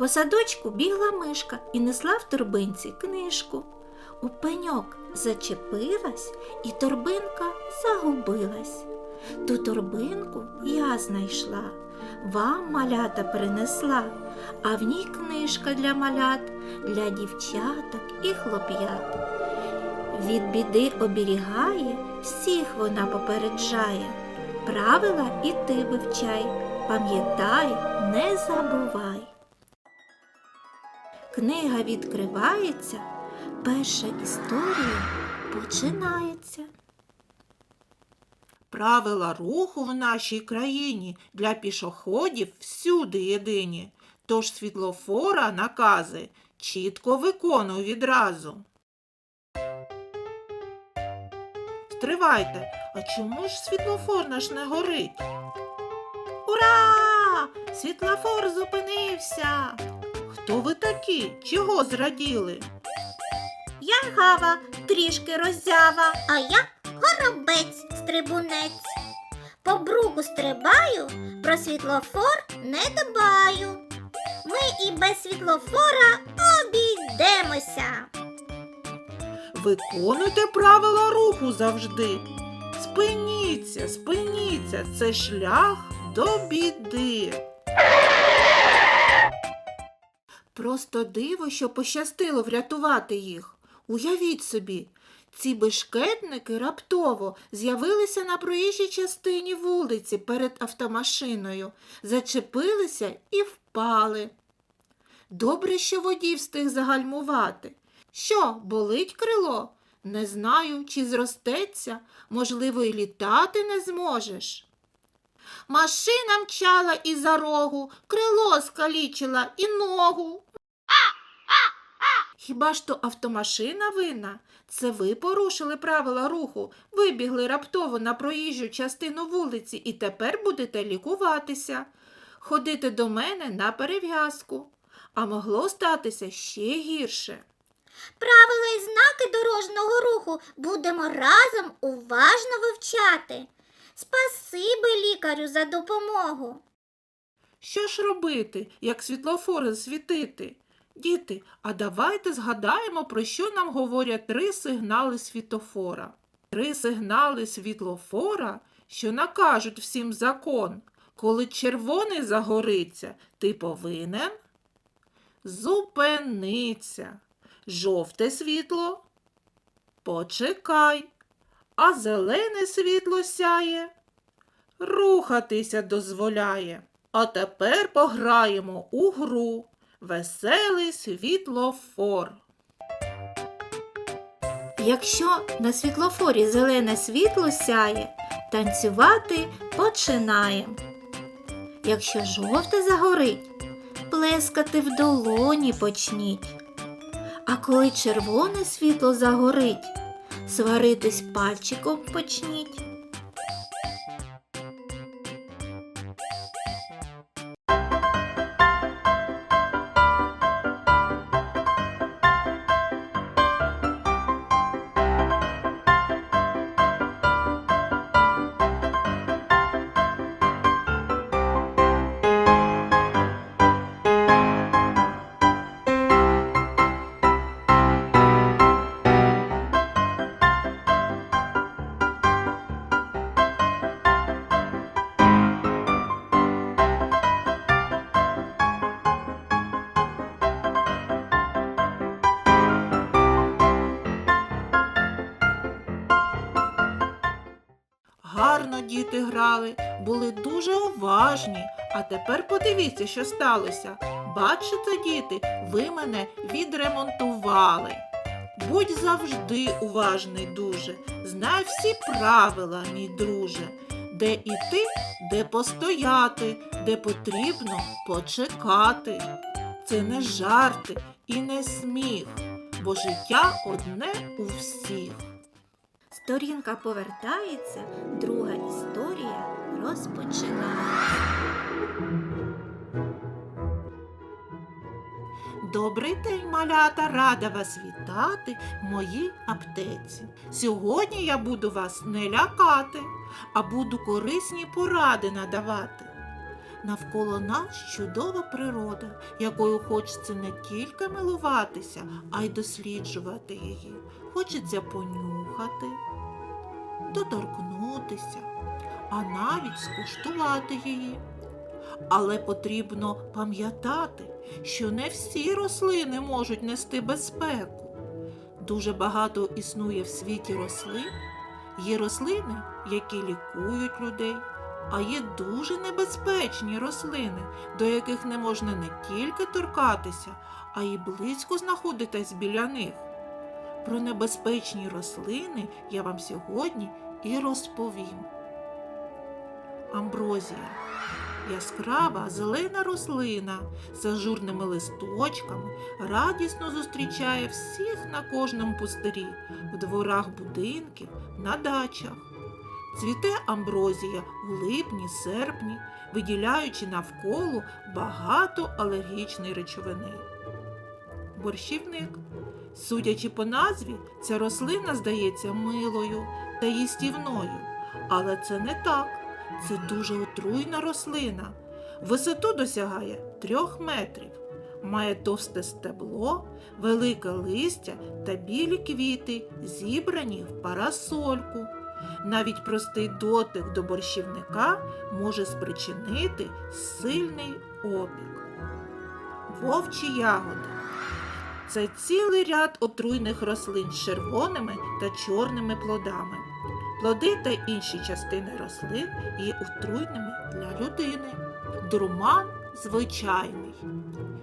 По садочку бігла мишка і несла в торбинці книжку. У пеньок зачепилась, і торбинка загубилась. Ту торбинку я знайшла, вам малята принесла, а в ній книжка для малят, для дівчаток і хлоп'ят. Від біди оберігає, всіх вона попереджає. Правила і ти вивчай, пам'ятай, не забувай. Книга відкривається, перша історія починається. Правила руху в нашій країні для пішоходів всюди єдині, тож світлофора накази чітко виконуй відразу. Стривайте, а чому ж світлофор наш не горить? Ура! Світлофор зупинився. Хто ви такі? Чого зраділи? Я гава, трішки роззява, А я горобець стрибунець. По бруку стрибаю, про світлофор не дбаю. Ми і без світлофора обійдемося. Виконуйте правила руху завжди. Спиніться, спиніться, це шлях до біди. Просто диво, що пощастило врятувати їх. Уявіть собі, ці бешкетники раптово з'явилися на проїжджій частині вулиці перед автомашиною, зачепилися і впали. Добре, що водій встиг загальмувати. Що, болить крило? Не знаю, чи зростеться, можливо, і літати не зможеш. Машина мчала і за рогу, крило скалічила і ногу. Хіба ж то автомашина винна? Це ви порушили правила руху, вибігли раптово на проїжджу частину вулиці і тепер будете лікуватися, ходити до мене на перев'язку. А могло статися ще гірше. Правила і знаки дорожнього руху будемо разом уважно вивчати. Спасибі лікарю за допомогу. Що ж робити, як світлофори світити? Діти, а давайте згадаємо, про що нам говорять три сигнали світлофора. Три сигнали світлофора, що накажуть всім закон. Коли червоний загориться, ти повинен зупиниться. Жовте світло почекай, а зелене світло сяє, рухатися дозволяє. А тепер пограємо у гру Веселий світлофор. Якщо на світлофорі зелене світло сяє, танцювати починаємо. Якщо жовте загорить, плескати в долоні почніть. А коли червоне світло загорить, сваритись пальчиком почніть. Гарно діти грали, були дуже уважні. А тепер подивіться, що сталося. Бачите, діти, ви мене відремонтували. Будь завжди уважний дуже. Знай всі правила, мій друже. Де іти, де постояти, де потрібно почекати. Це не жарти і не сміх, бо життя одне у всіх. Сторінка повертається, друга історія розпочинається. Добрий день, малята! Рада вас вітати в моїй аптеці. Сьогодні я буду вас не лякати, а буду корисні поради надавати. Навколо нас чудова природа, якою хочеться не тільки милуватися, а й досліджувати її. Хочеться понюхати, доторкнутися, а навіть скуштувати її. Але потрібно пам'ятати, що не всі рослини можуть нести безпеку. Дуже багато існує в світі рослин. Є рослини, які лікують людей, а є дуже небезпечні рослини, до яких не можна не тільки торкатися, а й близько знаходитись біля них. Про небезпечні рослини я вам сьогодні і розповім. Амброзія яскрава зелена рослина з ажурними листочками радісно зустрічає всіх на кожному пустирі, в дворах будинків, на дачах. Цвіте амброзія у липні, серпні, виділяючи навколо багато алергічної речовини. Борщівник. Судячи по назві, ця рослина здається милою та їстівною, але це не так. Це дуже отруйна рослина. Висоту досягає трьох метрів. Має товсте стебло, велике листя та білі квіти, зібрані в парасольку. Навіть простий дотик до борщівника може спричинити сильний опік. Вовчі ягоди. Це цілий ряд отруйних рослин з червоними та чорними плодами. Плоди та інші частини рослин є отруйними для людини. Дурман звичайний.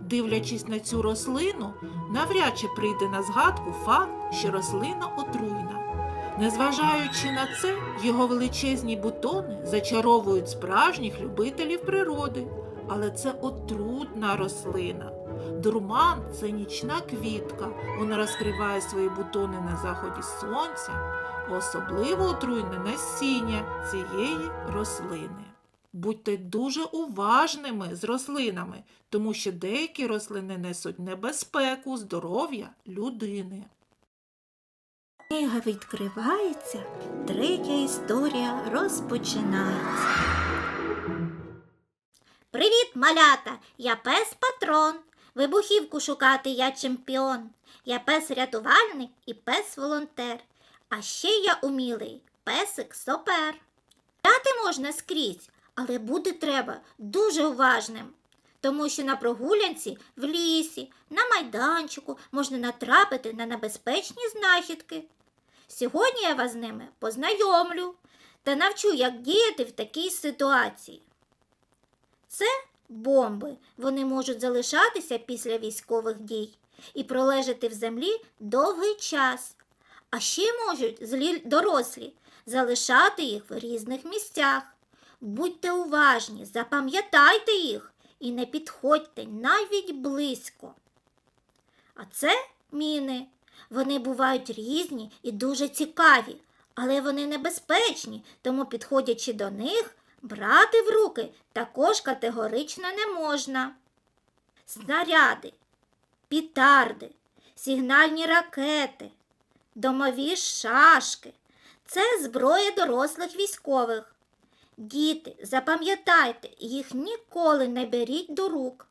Дивлячись на цю рослину, навряд чи прийде на згадку факт, що рослина отруйна. Незважаючи на це, його величезні бутони зачаровують справжніх любителів природи, але це отрутна рослина. Дурман це нічна квітка. Вона розкриває свої бутони на заході сонця, особливо отруйне насіння цієї рослини. Будьте дуже уважними з рослинами, тому що деякі рослини несуть небезпеку здоров'я людини. Книга відкривається, третя історія розпочинається. Привіт, малята! Я пес патрон. Вибухівку шукати я чемпіон. Я пес рятувальник і пес волонтер. А ще я умілий песик сопер. Грати можна скрізь, але бути треба дуже уважним. Тому що на прогулянці в лісі, на майданчику можна натрапити на небезпечні знахідки. Сьогодні я вас з ними познайомлю та навчу, як діяти в такій ситуації. Це бомби. Вони можуть залишатися після військових дій і пролежати в землі довгий час. А ще можуть злі дорослі залишати їх в різних місцях. Будьте уважні, запам'ятайте їх і не підходьте навіть близько. А це міни. Вони бувають різні і дуже цікаві, але вони небезпечні, тому, підходячи до них, брати в руки також категорично не можна. Снаряди, пітарди, сигнальні ракети, домові шашки це зброя дорослих військових. Діти, запам'ятайте, їх ніколи не беріть до рук.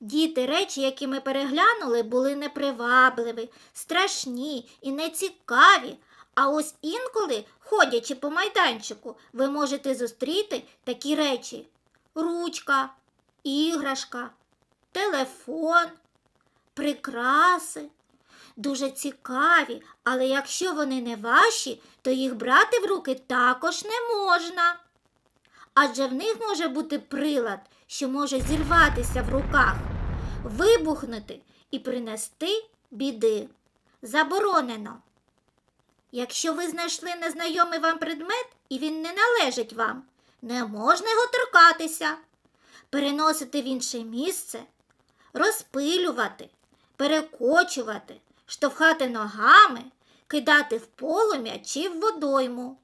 Діти, речі, які ми переглянули, були непривабливі, страшні і нецікаві. А ось інколи, ходячи по майданчику, ви можете зустріти такі речі: ручка, іграшка, телефон, прикраси. Дуже цікаві, але якщо вони не ваші, то їх брати в руки також не можна. Адже в них може бути прилад, що може зірватися в руках, вибухнути і принести біди. Заборонено. Якщо ви знайшли незнайомий вам предмет і він не належить вам, не можна його торкатися, переносити в інше місце, розпилювати, перекочувати, штовхати ногами, кидати в полум'я чи в водойму.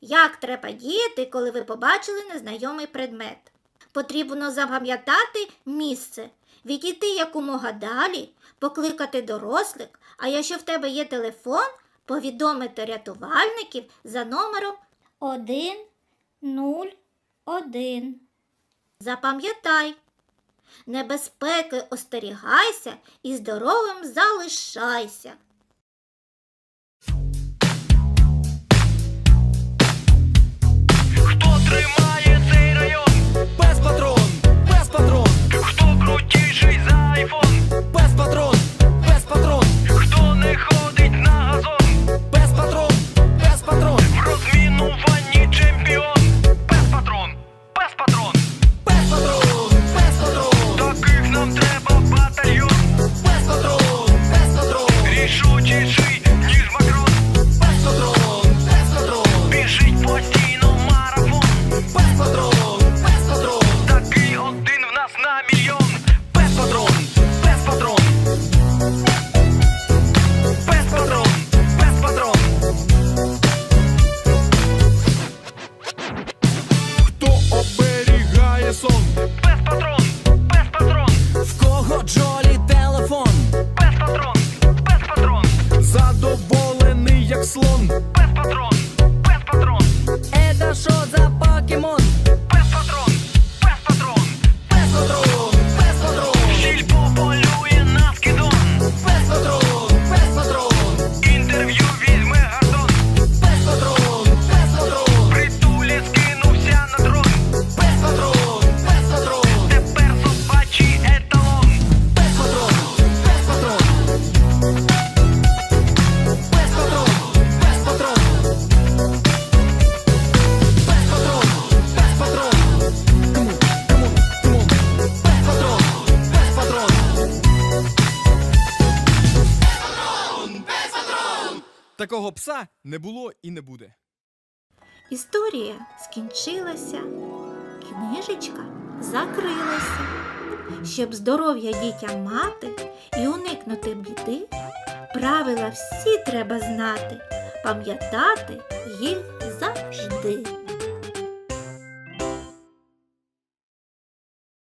Як треба діяти, коли ви побачили незнайомий предмет? Потрібно запам'ятати місце, відійти якомога далі, покликати дорослих, а якщо в тебе є телефон, повідомити рятувальників за номером 101. Запам'ятай, небезпеки остерігайся і здоровим залишайся. слон. Пес патрон, пес патрон. Е, Это шо за покемон? Такого пса не було і не буде. Історія скінчилася, книжечка закрилася. Щоб здоров'я дітям мати і уникнути біди, правила всі треба знати, пам'ятати їх завжди.